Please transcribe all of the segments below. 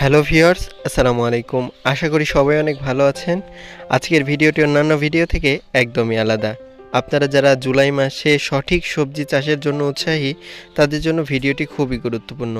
Hello viewers, আসসালামু আলাইকুম। আশা করি সবাই অনেক ভালো আছেন। আজকের ভিডিওটি অন্যান্য ভিডিও থেকে একদমই আলাদা। আপনারা যারা জুলাই মাসে সঠিক সবজি চাষের জন্য উৎসাহী, তাদের জন্য ভিডিওটি খুবই গুরুত্বপূর্ণ।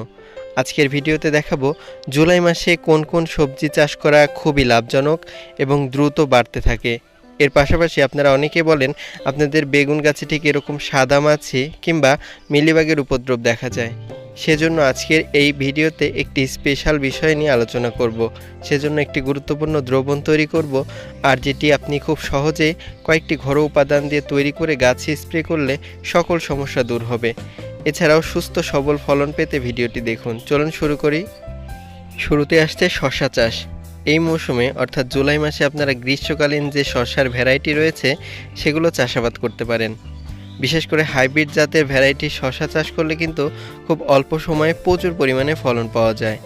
আজকের ভিডিওতে দেখাবো জুলাই মাসে কোন কোন সবজি চাষ করা খুবই লাভজনক এবং দ্রুত বাড়তে থাকে। এর পাশাপাশি আপনারা অনেকে বলেন, আপনাদের বেগুন গাছে ঠিক এরকম সাদা মাছি কিংবা মিলিবাগের উপদ্রব দেখা যায়। সেজন্য আজকের এই ভিডিওতে একটি স্পেশাল বিষয় নিয়ে আলোচনা করব। সেজন্য একটি গুরুত্বপূর্ণ দ্রবণ তৈরি করব আর যেটি আপনি খুব সহজে কয়েকটি ঘরোয়া উপাদান দিয়ে তৈরি করে গাছে স্প্রে করলে সকল সমস্যা দূর হবে। এছাড়াও সুস্থ সবল ফলন পেতে ভিডিওটি দেখুন। চলুন শুরু করি। শুরুতে আসছে শশা চাষ। এই মৌসুমে, অর্থাৎ জুলাই মাসে আপনারা গ্রীষ্মকালীন যে শশার ভ্যারাইটি রয়েছে, সেগুলো চাষাবাদ করতে পারেন। বিশেষ করে হাইব্রিড জাতের ভ্যারাইটি শশা চাষ করলে কিন্তু খুব অল্প সময়ে প্রচুর পরিমাণে ফলন পাওয়া যায়।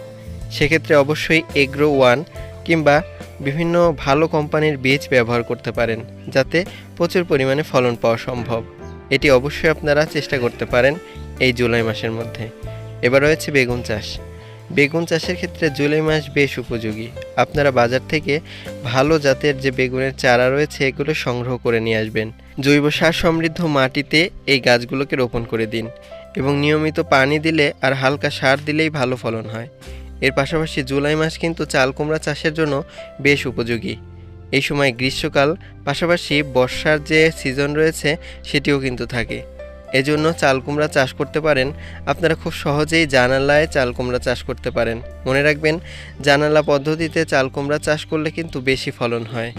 সেক্ষেত্রে অবশ্যই এগ্রো ওয়ান কিংবা বিভিন্ন ভালো কোম্পানির বীজ ব্যবহার করতে পারেন, যাতে প্রচুর পরিমাণে ফলন পাওয়া সম্ভব। এটি অবশ্যই আপনারা চেষ্টা করতে পারেন এই জুলাই মাসের মধ্যে। এবার রয়েছে বেগুন চাষ। বেগুন চাষের ক্ষেত্রে জুলাই মাস বেশ উপযোগী। আপনারা বাজার থেকে ভালো জাতের যে বেগুনের চারা রয়েছে, এগুলো সংগ্রহ করে নিয়ে আসবেন। জৈব সার সমৃদ্ধ মাটিতে এই গাছগুলোকে রোপণ করে দিন এবং নিয়মিত পানি দিলে আর হালকা সার দিলেই ভালো ফলন হয়। এর পাশাপাশি জুলাই মাস কিন্তু চাল কুমড়া চাষের জন্য বেশ উপযোগী। এই সময় গ্রীষ্মকাল, পাশাপাশি বর্ষার যে সিজন রয়েছে, সেটিও কিন্তু থাকে। এজন্য চাল কুমড়া চাষ করতে পারেন। আপনারা খুব সহজেই জানালায় চাল কুমড়া চাষ করতে পারেন। মনে রাখবেন, জানালা পদ্ধতিতে চাল কুমড়া চাষ করলে কিন্তু বেশি ফলন হয়।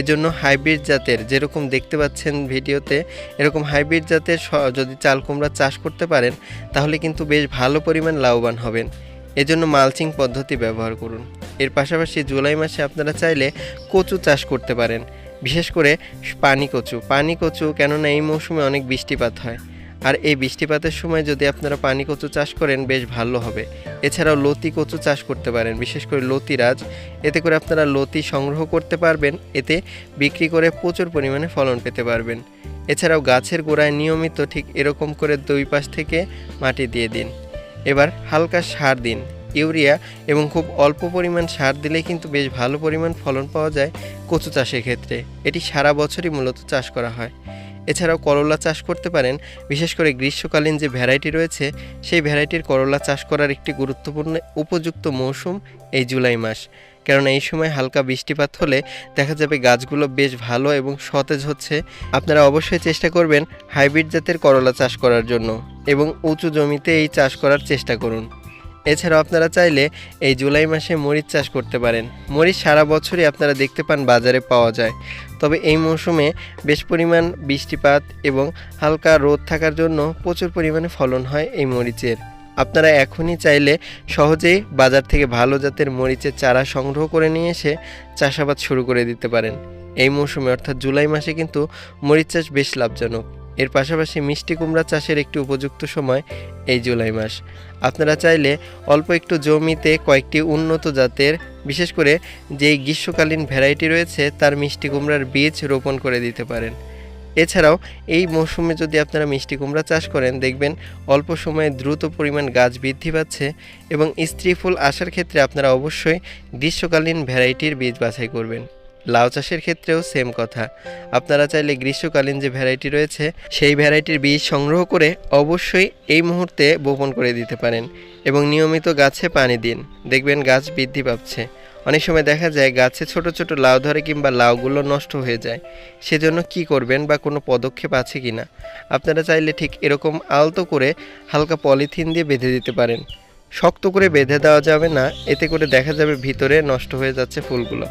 এজন্য হাইব্রিড জাতের যেরকম দেখতে পাচ্ছেন ভিডিওতে, এরকম হাইব্রিড জাতের যদি চাল কুমড়া চাষ করতে পারেন, তাহলে কিন্তু বেশ ভালো পরিমাণ লাভবান হবেন। এজন্য মালচিং পদ্ধতি ব্যবহার করুন। এর পাশাপাশি জুলাই মাসে আপনারা চাইলে কচু চাষ করতে পারেন। বিশেষ করে পানি কচু। পানি কচু কেননা এই মৌসুমে অনেক বৃষ্টিপাত হয়। আর এই বৃষ্টিপাতের সময় যদি আপনারা পানি কচু চাষ করেন, বেশ ভালো হবে। এছাড়াও লতি কচু চাষ করতে পারেন, বিশেষ করে লতিরাজ। এতে করে আপনারা লতি সংগ্রহ করতে পারবেন। এতে বিক্রি করে প্রচুর পরিমাণে ফলন পেতে পারবেন। এছাড়াও গাছের গোড়ায় নিয়মিত ঠিক এরকম করে দুই পাশ থেকে মাটি দিয়ে দিন। এবার হালকা সার দিন। ইউরিয়া এবং খুব অল্প পরিমাণ সার দিলেই কিন্তু বেশ ভালো পরিমাণ ফলন পাওয়া যায় কচু চাষের ক্ষেত্রে। এটি সারা বছরই মূলত চাষ করা হয়। এছাড়াও করলা চাষ করতে পারেন, বিশেষ করে গ্রীষ্মকালীন যে ভ্যারাইটি রয়েছে, সেই ভ্যারাইটির করলা চাষ করার একটি গুরুত্বপূর্ণ উপযুক্ত মৌসুম এই জুলাই মাস। কেননা এই সময় হালকা বৃষ্টিপাত হলে দেখা যাবে গাছগুলো বেশ ভালো এবং সতেজ হচ্ছে। আপনারা অবশ্যই চেষ্টা করবেন হাইব্রিড জাতের করলা চাষ করার জন্য এবং উঁচু জমিতে এই চাষ করার চেষ্টা করুন। এছাড়াও আপনারা চাইলে এই জুলাই মাসে মরিচ চাষ করতে পারেন। মরিচ সারা বছরই আপনারা দেখতে পান বাজারে পাওয়া যায়। তবে এই মৌসুমে বেশ পরিমাণ বৃষ্টিপাত এবং হালকা রোদ থাকার জন্য প্রচুর পরিমাণে ফলন হয় এই মরিচের। আপনারা এখনই চাইলে সহজেই বাজার থেকে ভালো জাতের মরিচের চারা সংগ্রহ করে নিয়ে এসে চাষাবাদ শুরু করে দিতে পারেন। এই মৌসুমে অর্থাৎ জুলাই মাসে কিন্তু মরিচ চাষ বেশ লাভজনক। এর পাশাপাশি মিষ্টি কুমড়া চাষের একটি উপযুক্ত সময় এই জুলাই মাস। আপনারা চাইলে অল্প একটু জমিতে কয়েকটি উন্নত জাতের, বিশেষ করে যেই গ্রীষ্মকালীন ভ্যারাইটি রয়েছে, তার মিষ্টি কুমড়ার বীজ রোপণ করে দিতে পারেন। এছাড়াও এই মৌসুমে যদি আপনারা মিষ্টি কুমড়া চাষ করেন, দেখবেন অল্প সময়ে দ্রুত পরিমাণ গাছ বৃদ্ধি পাচ্ছে এবং স্ত্রী ফুল আসার ক্ষেত্রে আপনারা অবশ্যই গ্রীষ্মকালীন ভ্যারাইটির বীজ বাছাই করবেন। লাউ চাষের ক্ষেত্রেও সেম কথা। আপনারা চাইলে গ্রীষ্মকালীন যে ভ্যারাইটি রয়েছে, সেই ভ্যারাইটির বীজ সংগ্রহ করে অবশ্যই এই মুহূর্তে বপন করে দিতে পারেন এবং নিয়মিত গাছে পানি দিন। দেখবেন গাছ বৃদ্ধি পাচ্ছে। অনেক সময় দেখা যায় গাছে ছোট ছোট লাউ ধরে কিংবা লাউগুলো নষ্ট হয়ে যায়। সেজন্য কি করবেন বা কোনো পদক্ষেপ আছে কি না আপনারা চাইলে ঠিক এরকম আলতো করে হালকা পলিথিন দিয়ে বেঁধে দিতে পারেন। শক্ত করে বেঁধে দেওয়া যাবে না, এতে করে দেখা যাবে ভিতরে নষ্ট হয়ে যাচ্ছে ফুলগুলো।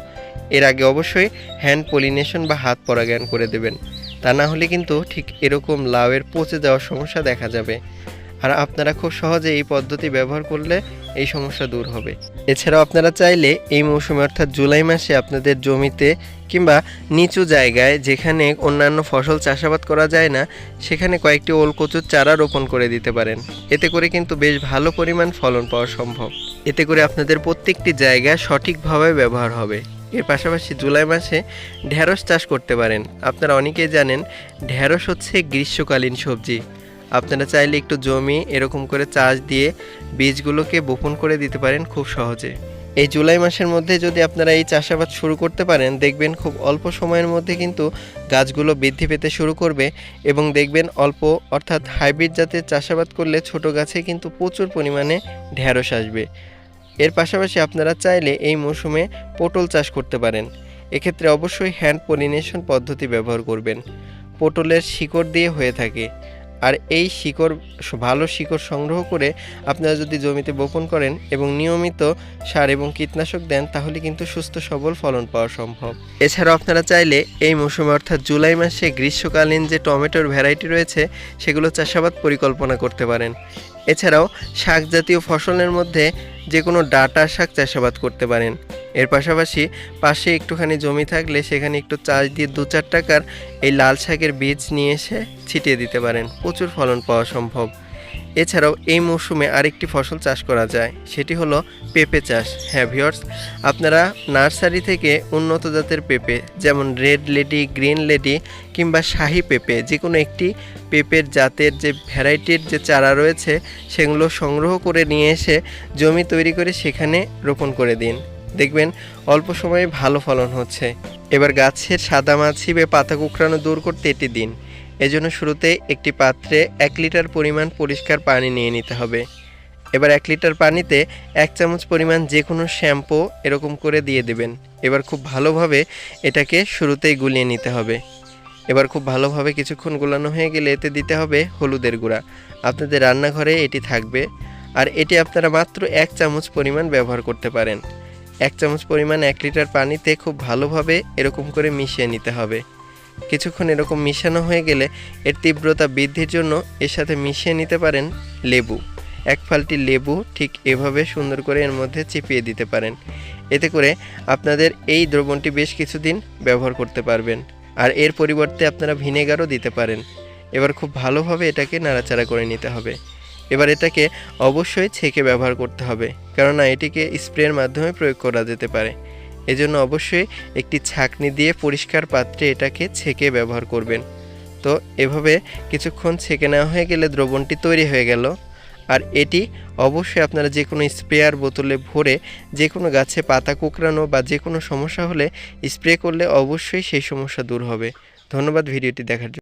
এর আগে অবশ্যই হ্যান্ড পলিনেশন বা হাত পরাগায়ন করে দেবেন। তা না হলে কিন্তু ঠিক এরকম লাউয়ের পচে যাওয়ার সমস্যা দেখা যাবে। আর আপনারা খুব সহজে এই পদ্ধতি ব্যবহার করলে এই সমস্যা দূর হবে। এছাড়াও আপনারা চাইলে এই মৌসুমে অর্থাৎ জুলাই মাসে আপনাদের জমিতে কিংবা নিচু জায়গায় যেখানে অন্যান্য ফসল চাষাবাদ করা যায় না, সেখানে কয়েকটি ওলকচুর চারা রোপণ করে দিতে পারেন। এতে করে কিন্তু বেশ ভালো পরিমাণ ফলন পাওয়া সম্ভব। এতে করে আপনাদের প্রত্যেকটি জায়গা সঠিকভাবে ব্যবহার হবে। এর পাশাপাশি জুলাই মাসে ঢ্যাঁড়স চাষ করতে পারেন। আপনারা অনেকেই জানেন ঢ্যাঁড়স হচ্ছে গ্রীষ্মকালীন সবজি। আপনারা চাইলে একটু জমি এরকম করে চাষ দিয়ে বীজগুলোকে বপন করে দিতে পারেন খুব সহজে। এই জুলাই মাসের মধ্যে যদি আপনারা এই চাষাবাদ শুরু করতে পারেন, দেখবেন খুব অল্প সময়ের মধ্যে কিন্তু গাছগুলো বৃদ্ধি পেতে শুরু করবে এবং দেখবেন অল্প অর্থাৎ হাইব্রিড জাতের চাষাবাদ করলে ছোট গাছে কিন্তু প্রচুর পরিমাণে ঢেঁড়স আসবে। এর পাশাপাশি আপনারা চাইলে এই মৌসুমে পটল চাষ করতে পারেন। এক্ষেত্রে অবশ্যই হ্যান্ড পলিনেশন পদ্ধতি ব্যবহার করবেন। পটলের শিকড় দিয়ে হয়ে থাকে। আর এই শিকড়, ভালো শিকড় সংগ্রহ করে আপনারা যদি জমিতে বপন করেন এবং নিয়মিত সার এবং কীটনাশক দেন, তাহলে কিন্তু সুস্থ সবল ফলন পাওয়া সম্ভব। এছাড়াও আপনারা চাইলে এই মৌসুমে অর্থাৎ জুলাই মাসে গ্রীষ্মকালীন যে টমেটোর ভ্যারাইটি রয়েছে, সেগুলো চাষাবাদ পরিকল্পনা করতে পারেন। এছাড়াও শাক জাতীয় ফসলের মধ্যে যে কোনো ডাটা শাক চাষাবাদ করতে পারেন। এর পাশাপাশি পাশে একটুখানি জমি থাকলে সেখানে একটু চাষ দিয়ে দু চার টাকার এই লাল শাকের বীজ নিয়ে এসে ছিটিয়ে দিতে পারেন। প্রচুর ফলন পাওয়া সম্ভব। এছাড়াও এই মৌসুমে আরেকটি ফসল চাষ করা যায়, সেটি হলো পেঁপে চাষ। হ্যাঁ ভিওর্স আপনারা নার্সারি থেকে উন্নত জাতের পেঁপে, যেমন রেড লেডি, গ্রিন লেডি কিংবা শাহি পেঁপে যে কোনো একটি পেঁপের জাতের যে ভ্যারাইটির যে চারা রয়েছে, সেগুলো সংগ্রহ করে নিয়ে এসে জমি তৈরি করে সেখানে রোপণ করে দিন। দেখবেন অল্প সময়ে ভালো ফলন হচ্ছে। এবার গাছের সাদা মাছি বা পাতা কুকরানো দূর করতে এটি দিন। এজন্য শুরুতে একটি পাত্রে এক লিটার পরিমাণ পরিষ্কার পানি নিয়ে নিতে হবে। এবার এক লিটার পানিতে এক চামচ পরিমাণ যে কোনো শ্যাম্পু এরকম করে দিয়ে দেবেন। এবার খুব ভালোভাবে এটাকে শুরুতেই গুলিয়ে নিতে হবে। এবার খুব ভালোভাবে কিছুক্ষণ গোলানো হয়ে গেলে এতে দিতে হবে হলুদের গুঁড়া। আপনাদের রান্নাঘরে এটি থাকবে। আর এটি আপনারা মাত্র এক চামচ পরিমাণ ব্যবহার করতে পারেন। এক চামচ পরিমাণ এক লিটার পানিতে খুব ভালোভাবে এরকম করে মিশিয়ে নিতে হবে। কিছুক্ষণ এরকম মিশানো হয়ে গেলে এর তীব্রতা বৃদ্ধির জন্য এর সাথে মিশিয়ে নিতে পারেন লেবু। এক ফালটি লেবু ঠিক এভাবে সুন্দর করে এর মধ্যে চিপিয়ে দিতে পারেন। এতে করে আপনাদের এই দ্রবণটি বেশ কিছুদিন ব্যবহার করতে পারবেন। আর এর পরিবর্তে আপনারা ভিনেগারও দিতে পারেন। এবার খুব ভালোভাবে এটাকে নাড়াচাড়া করে নিতে হবে। এবার এটাকে অবশ্যই ছেঁকে ব্যবহার করতে হবে। কেননা এটিকে স্প্রের মাধ্যমে প্রয়োগ করা যেতে পারে। এজন্য অবশ্যই একটি ছাঁকনি দিয়ে পরিষ্কার পাত্রে এটাকে ছেঁকে ব্যবহার করবেন। তো এভাবে কিছুক্ষণ ছেঁকে নেওয়া হয়ে গেলে দ্রবণটি তৈরি হয়ে গেল। আর এটি অবশ্যই আপনারা যে কোনো স্প্রেয়ার বোতলে ভরে যে কোনো গাছে পাতা কুকরানো বা যে কোনো সমস্যা হলে স্প্রে করলে অবশ্যই সেই সমস্যা দূর হবে। ধন্যবাদ ভিডিওটি দেখার জন্য।